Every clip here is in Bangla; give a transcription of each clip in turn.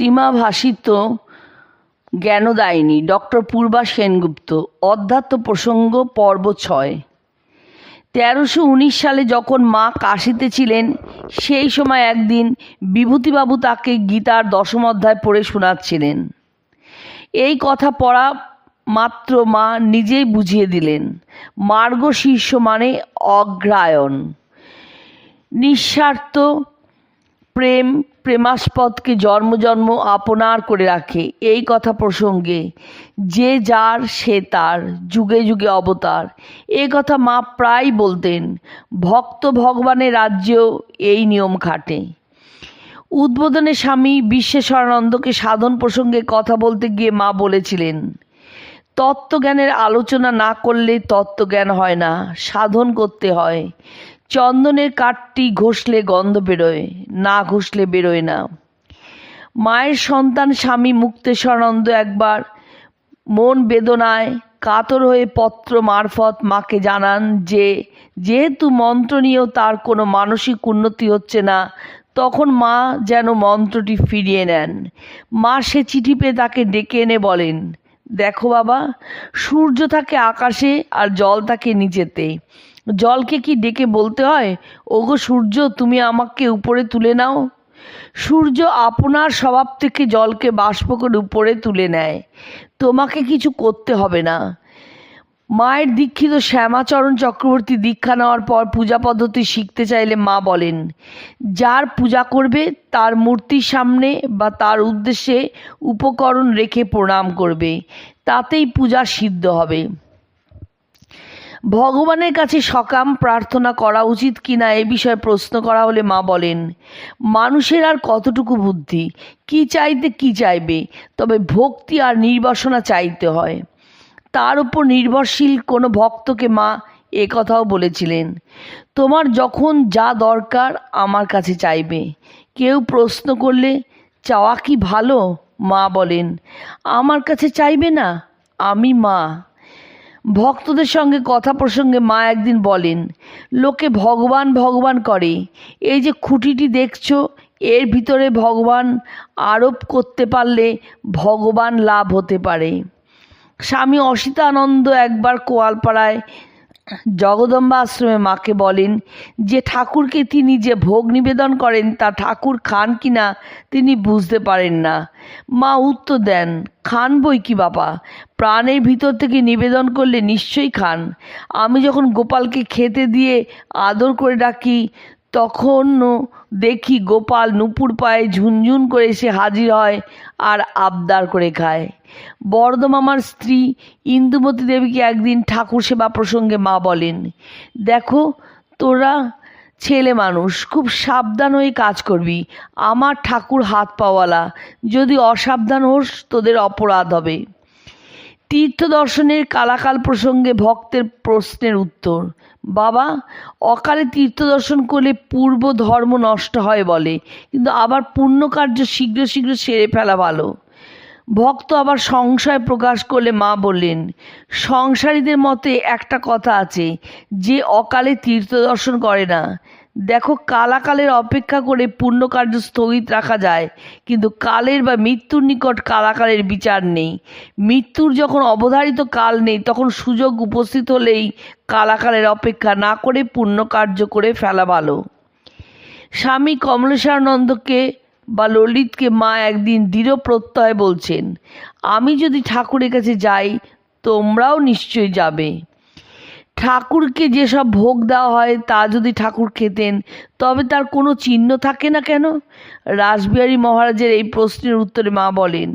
শ্রীমা ভাসিত জ্ঞানদায়িনী ডক্টর পূর্বা সেনগুপ্ত, অধ্যাত্ম প্রসঙ্গ, পর্ব ছয়। তেরোশো উনিশ সালে যখন মা কাশিতে ছিলেন, সেই সময় একদিন বিভূতিবাবু তাকে গীতার দশম অধ্যায় পড়ে শোনাচ্ছিলেন। এই কথা পড়া মাত্র মা নিজেই বুঝিয়ে দিলেন, মার্গ শীর্ষ মানে অগ্রায়ণ। নিঃস্বার্থ, প্রেম প্রেমাস্পদকে জন্ম জন্ম আপনার করে রাখে। এই কথা প্রসঙ্গে, যে যার সে তার, যুগে যুগে অবতার। এ কথা মা প্রায় বলতেন, ভক্ত ভগবানের রাজ্যেও এই নিয়ম খাটে। উদ্বোধনে স্বামী বিশ্বেশ্বরানন্দকে সাধন প্রসঙ্গে কথা বলতে গিয়ে মা বলেছিলেন, তত্ত্বজ্ঞানের আলোচনা না করলে তত্ত্বজ্ঞান হয় না, সাধন করতে হয়। চন্দনের কাঠটি ঘষলে গন্ধ বেরোয়, না ঘষলে বেরোয় না। মায়ের সন্তান স্বামী মুক্তেশ্বরানন্দ একবার মন বেদনায় কাতর হয়ে পত্র মারফত মাকে জানান যে, যেহেতু মন্ত্র নিয়েও তার কোনো মানসিক উন্নতি হচ্ছে না, তখন মা যেন মন্ত্রটি ফিরিয়ে নেন। মা সে চিঠি পেয়ে তাকে ডেকে এনে বলেন, দেখো বাবা, সূর্য থাকে আকাশে আর জল থাকে নিচেতে। জলকে কি ডেকে বলতে হয়? ওগো সূর্য, তুমি আমাকে উপরে তুলে নাও। সূর্য আপনার স্বভাব থেকে জলকে বাষ্প করে উপরে তুলে নেয়। তোমাকে কিছু করতে হবে না। মায়ের দীক্ষিত শ্যামাচরণ চক্রবর্তী দীক্ষা নেওয়ার পর পূজা পদ্ধতি শিখতে চাইলে মা বলেন, যার পূজা করবে, তার মূর্তির সামনে বা তার উদ্দেশ্যে উপকরণ রেখে প্রণাম করবে। তাতেই পূজা সিদ্ধ হবে। ভগবানের কাছে সকাম প্রার্থনা করা উচিত কিনা এ বিষয়ে প্রশ্ন করা হলে মা বলেন, মানুষের আর কতটুকু বুদ্ধি? কি চাইতে কি চাইবে? তবে ভক্তি আর নির্বাসনা চাইতে হয়। তার উপর নির্ভরশীল কোনো ভক্তকে মা এ কথাও বলেছিলেন, তোমার যখন যা দরকার আমার কাছে চাইবে। কেউ প্রশ্ন করলে, চাওয়া কি ভালো? মা বলেন, আমার কাছে চাইবে না, আমি মা। ভক্তদের সঙ্গে কথা প্রসঙ্গে মা একদিন বলেন, লোকে ভগবান ভগবান করে। এই যে খুঁটিটি দেখছ, এর ভিতরে ভগবান আরোপ করতে পারলে ভগবান লাভ হতে পারে। স্বামী অসিতানন্দ একবার কোয়ালপাড়ায় জগদম্বা আশ্রমে মাকে বলেন যে ঠাকুরকে তিনি যে ভোগ নিবেদন করেন তা ঠাকুর খান কিনা তিনি বুঝতে পারেন না। মা উত্তর দেন, খান বই কি বাবা? প্রাণের ভিতর থেকে নিবেদন করলে নিশ্চয়ই খান। আমি যখন গোপালকে খেতে দিয়ে আদর করে ডাকি তখনও দেখি গোপাল নুপুর পায়ে ঝুনঝুন করে এসে হাজির হয় আর আবদার করে খায়। বর্ধমামার স্ত্রী ইন্দুমতী দেবীকে একদিন ঠাকুর সেবা প্রসঙ্গে মা বলেন, দেখো, তোরা ছেলে মানুষ, খুব সাবধান হয়ে কাজ করবি। আমার ঠাকুর হাত পাওয়ালা। যদি অসাবধান হোস, তোদের অপরাধ হবে। তীর্থ দর্শনের কালাকাল প্রসঙ্গে ভক্তের প্রশ্নের উত্তর। বাবা, অকালে তীর্থ দর্শন করলে পূর্ব ধর্ম নষ্ট হয় বলে, কিন্তু আবার পুণ্য কার্য শীঘ্র শীঘ্র সেরে ফেলা ভালো। ভক্ত আবার সংশয় প্রকাশ করলে মা বললেন, সংসারীদের মতে একটা কথা আছে, যে অকালে তীর্থ দর্শন করে না। দেখো, কালাকালের অপেক্ষা করে পুণ্য কার্য স্থগিত রাখা যায়, কিন্তু কালের বা মৃত্যুর নিকট কালাকালের বিচার নেই। মৃত্যুর যখন অবধারিত কাল নেই, তখন সুযোগ উপস্থিত হলেই কালাকালের অপেক্ষা না করে পুণ্য কার্য করে ফেলা ভালো। স্বামী কমলেশ্বরানন্দকে বা ললিতকে মা একদিন দৃঢ় প্রত্যয় বলছেন, আমি যদি ঠাকুরের কাছে যাই, তোমরাও নিশ্চয়ই যাবে। ঠাকুরকে যেসব ভোগ দেওয়া হয়, তা যদি ঠাকুর খেতেন, তবে তার কোনো চিহ্ন থাকে না কেন? রাসবিহারী মহারাজের এই প্রশ্নের উত্তরে মা বলেন,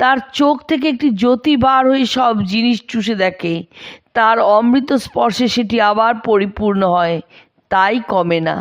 তার চোখ থেকে একটি জ্যোতি বার হয়ে সব জিনিস চুষে দেখে, তার অমৃত স্পর্শে সেটি আবার পরিপূর্ণ হয়, তাই কমে না।